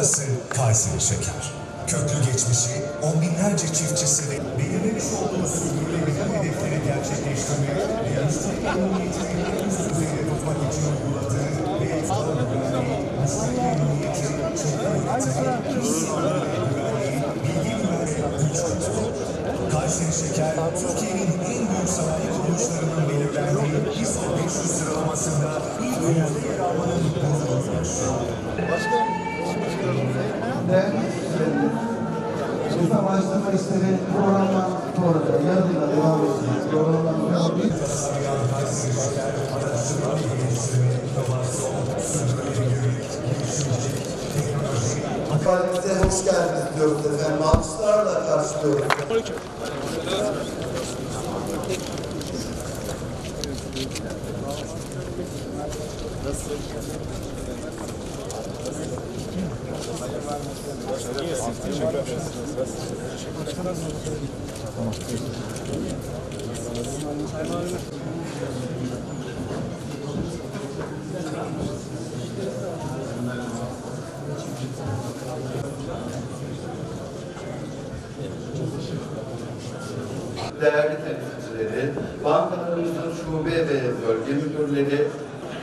Burası Kayseri Şeker. Köklü geçmişi, on binlerce çiftçisi ve belirlemiş olduğu sürdürülebilir hedefleri gerçekleştirmek ve müşteri memnuniyetini en üst düzeyde tutmak için uyguladığı ve güvenliği, müşteri memnuniyeti, çevre güvenliği, bilgi güvenliği güç katıyor. Kayseri Şeker, Türkiye'nin en büyük sanayi kuruluşlarının belirlendiği ISO 500 sıralamasında ilk onurda yer almanın gururunu yaşıyor. ve İsteri programdan sonra yarınla devam edeceğiz. Programdan girişimcilik, teknoloji, Hakkari'mize hoş geldiniz diyoruz efendim. Alkışlarla karşılıyoruz. Değerli temsilcileri, bankalarımızın şube ve bölge müdürleri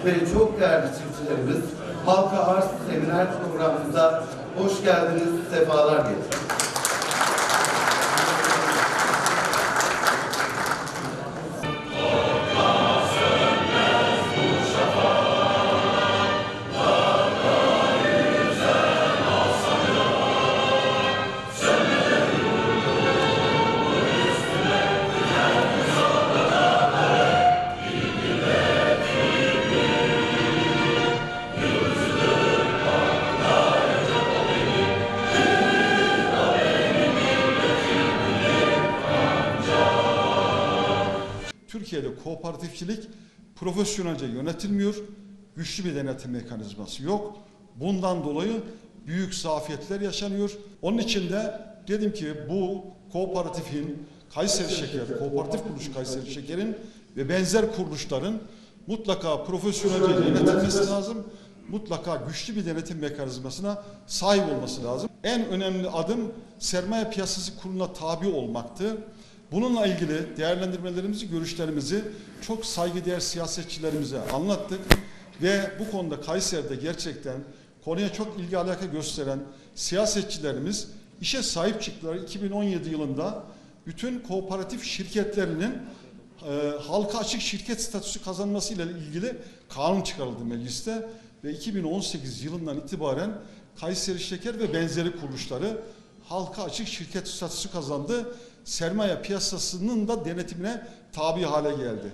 ve çok değerli çiftçilerimiz halka arz seminer programımıza hoş geldiniz, sefalar getirdiniz. Türkiye'de kooperatifçilik profesyonelce yönetilmiyor. Güçlü bir denetim mekanizması yok. Bundan dolayı büyük zafiyetler yaşanıyor. Onun için de dedim ki bu kooperatifin Kayseri Şeker, kooperatif kuruluş Kayseri Şeker'in ve benzer kuruluşların mutlaka profesyonelce yönetilmesi lazım. Mutlaka güçlü bir denetim mekanizmasına sahip olması lazım. En önemli adım sermaye piyasası kuruluna tabi olmaktı. Bununla ilgili değerlendirmelerimizi, görüşlerimizi çok saygıdeğer siyasetçilerimize anlattık ve bu konuda Kayseri'de gerçekten konuya çok ilgi alaka gösteren siyasetçilerimiz işe sahip çıktılar. 2017 yılında bütün kooperatif şirketlerinin e, halka açık şirket statüsü kazanmasıyla ilgili kanun çıkarıldı mecliste ve 2018 yılından itibaren Kayseri Şeker ve benzeri kuruluşları halka açık şirket statüsü kazandı. Sermaye piyasasının da denetimine tabi hale geldi.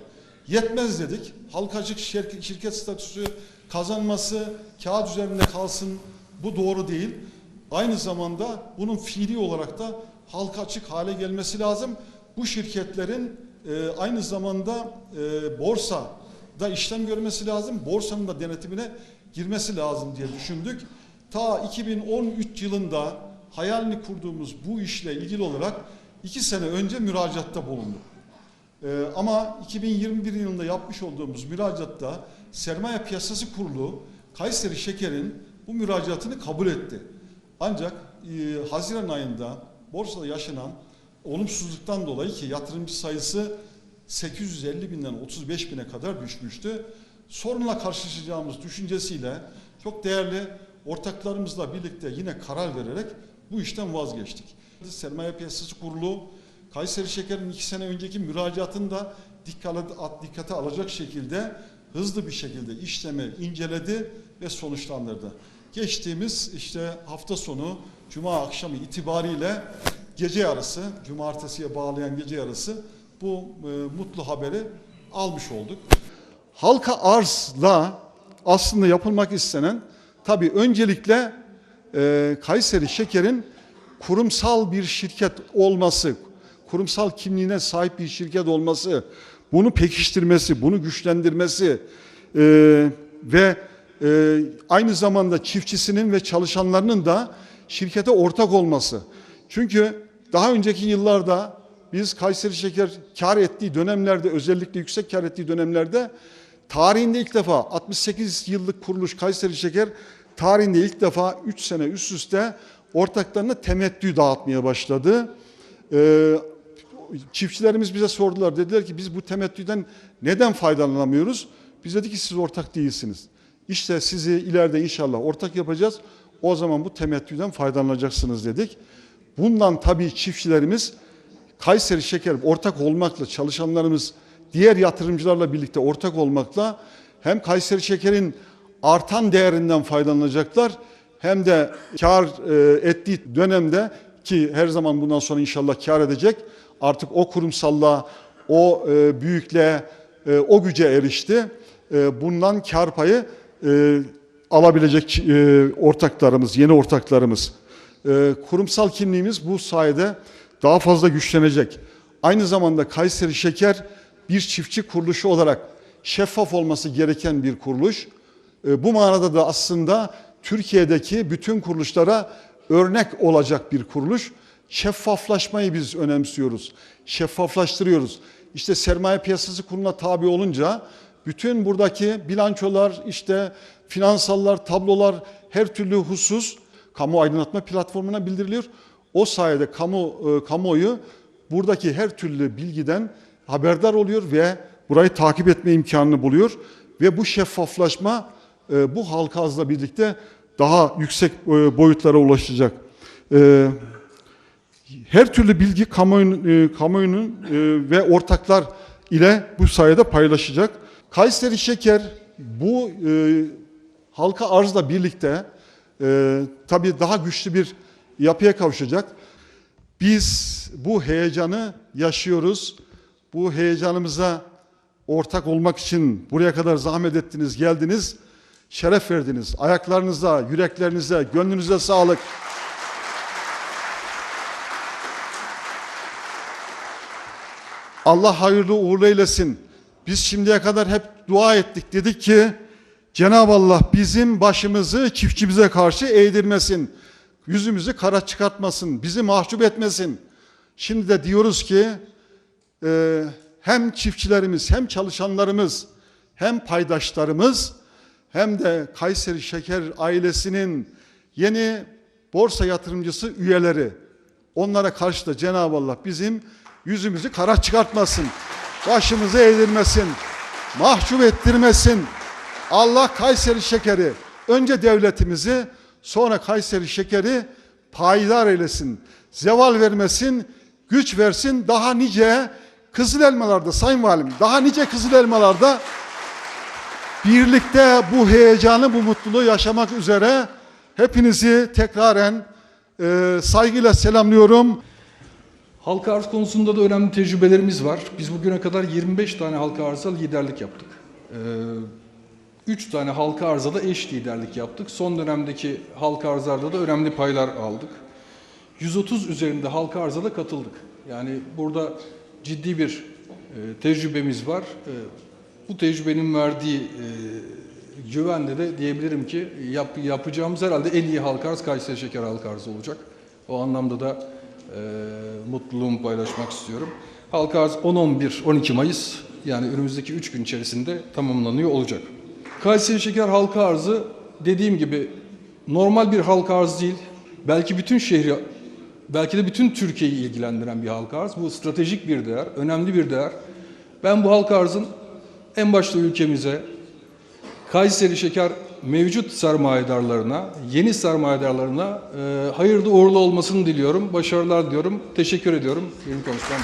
Yetmez dedik. Halka açık şir- şirket statüsü kazanması kağıt üzerinde kalsın bu doğru değil. Aynı zamanda bunun fiili olarak da halka açık hale gelmesi lazım. Bu şirketlerin e, aynı zamanda e, borsada işlem görmesi lazım. Borsanın da denetimine girmesi lazım diye düşündük. Ta 2013 yılında hayalini kurduğumuz bu işle ilgili olarak iki sene önce müracaatta bulunduk. Ee, ama 2021 yılında yapmış olduğumuz müracaatta Sermaye Piyasası Kurulu Kayseri Şeker'in bu müracaatını kabul etti. Ancak e, Haziran ayında borsada yaşanan olumsuzluktan dolayı ki yatırımcı sayısı 850 binden 35 bine kadar düşmüştü. Sorunla karşılaşacağımız düşüncesiyle çok değerli ortaklarımızla birlikte yine karar vererek bu işten vazgeçtik. Sermaye Piyasası Kurulu Kayseri Şeker'in iki sene önceki müracaatını da dikkate, alacak şekilde hızlı bir şekilde işlemi inceledi ve sonuçlandırdı. Geçtiğimiz işte hafta sonu Cuma akşamı itibariyle gece yarısı, cumartesiye bağlayan gece yarısı bu e, mutlu haberi almış olduk. Halka arzla aslında yapılmak istenen tabii öncelikle e, Kayseri Şeker'in kurumsal bir şirket olması, kurumsal kimliğine sahip bir şirket olması, bunu pekiştirmesi, bunu güçlendirmesi e, ve e, aynı zamanda çiftçisinin ve çalışanlarının da şirkete ortak olması. Çünkü daha önceki yıllarda biz Kayseri Şeker kar ettiği dönemlerde özellikle yüksek kar ettiği dönemlerde tarihinde ilk defa 68 yıllık kuruluş Kayseri Şeker tarihinde ilk defa 3 sene üst üste ortaklarına temettü dağıtmaya başladı. Ee, çiftçilerimiz bize sordular. Dediler ki biz bu temettüden neden faydalanamıyoruz? Biz dedik ki siz ortak değilsiniz. İşte sizi ileride inşallah ortak yapacağız. O zaman bu temettüden faydalanacaksınız dedik. Bundan tabii çiftçilerimiz Kayseri Şeker ortak olmakla çalışanlarımız diğer yatırımcılarla birlikte ortak olmakla hem Kayseri Şeker'in artan değerinden faydalanacaklar hem de kar e, ettiği dönemde ki her zaman bundan sonra inşallah kar edecek artık o kurumsallığa o e, büyüklüğe e, o güce erişti. Bundan kar payı alabilecek ortaklarımız, yeni ortaklarımız. Kurumsal kimliğimiz bu sayede daha fazla güçlenecek. Aynı zamanda Kayseri Şeker bir çiftçi kuruluşu olarak şeffaf olması gereken bir kuruluş. E, bu manada da aslında Türkiye'deki bütün kuruluşlara örnek olacak bir kuruluş. Şeffaflaşmayı biz önemsiyoruz. Şeffaflaştırıyoruz. İşte sermaye piyasası kuruluna tabi olunca bütün buradaki bilançolar, işte finansallar, tablolar, her türlü husus kamu aydınlatma platformuna bildiriliyor. O sayede kamu e, kamuoyu buradaki her türlü bilgiden haberdar oluyor ve burayı takip etme imkanını buluyor ve bu şeffaflaşma bu halka azla birlikte daha yüksek e, boyutlara ulaşacak. E, her türlü bilgi kamuoyunun, e, e, ve ortaklar ile bu sayede paylaşacak. Kayseri Şeker bu e, halka arzla birlikte e, tabii daha güçlü bir yapıya kavuşacak. Biz bu heyecanı yaşıyoruz. Bu heyecanımıza ortak olmak için buraya kadar zahmet ettiniz, geldiniz. Şeref verdiniz. Ayaklarınıza, yüreklerinize, gönlünüze sağlık. Allah hayırlı uğurlu eylesin. Biz şimdiye kadar hep dua ettik. Dedik ki Cenab-ı Allah bizim başımızı çiftçimize karşı eğdirmesin. Yüzümüzü kara çıkartmasın. Bizi mahcup etmesin. Şimdi de diyoruz ki e, hem çiftçilerimiz hem çalışanlarımız hem paydaşlarımız hem de Kayseri Şeker ailesinin yeni borsa yatırımcısı üyeleri onlara karşı da Cenab-ı Allah bizim yüzümüzü kara çıkartmasın. Başımızı eğdirmesin. Mahcup ettirmesin. Allah Kayseri Şekeri önce devletimizi sonra Kayseri Şekeri payidar eylesin. Zeval vermesin, güç versin. Daha nice kızıl elmalarda Sayın Valim, daha nice kızıl elmalarda birlikte bu heyecanı, bu mutluluğu yaşamak üzere hepinizi tekraren e, saygıyla selamlıyorum. Halka arz konusunda da önemli tecrübelerimiz var. Biz bugüne kadar 25 tane halka arıza liderlik yaptık. 3 tane halka arıza da eş liderlik yaptık. Son dönemdeki halka arzlarda da önemli paylar aldık. 130 üzerinde halka arıza da katıldık. Yani burada ciddi bir e, tecrübemiz var. E, bu tecrübenin verdiği e, güvenle de diyebilirim ki yap, yapacağımız herhalde en iyi halka arz Kayseri Şeker halka arzı olacak. O anlamda da e, mutluluğumu paylaşmak istiyorum. Halka arz 10-11-12 Mayıs yani önümüzdeki 3 gün içerisinde tamamlanıyor olacak. Kayseri Şeker halka arzı dediğim gibi normal bir halka arz değil. Belki bütün şehri, belki de bütün Türkiye'yi ilgilendiren bir halka arz. Bu stratejik bir değer, önemli bir değer. Ben bu halka arzın en başta ülkemize, Kayseri Şeker mevcut sermayedarlarına, yeni sermayedarlarına e, hayırlı uğurlu olmasını diliyorum. Başarılar diliyorum. Teşekkür ediyorum. Benim konuşmam.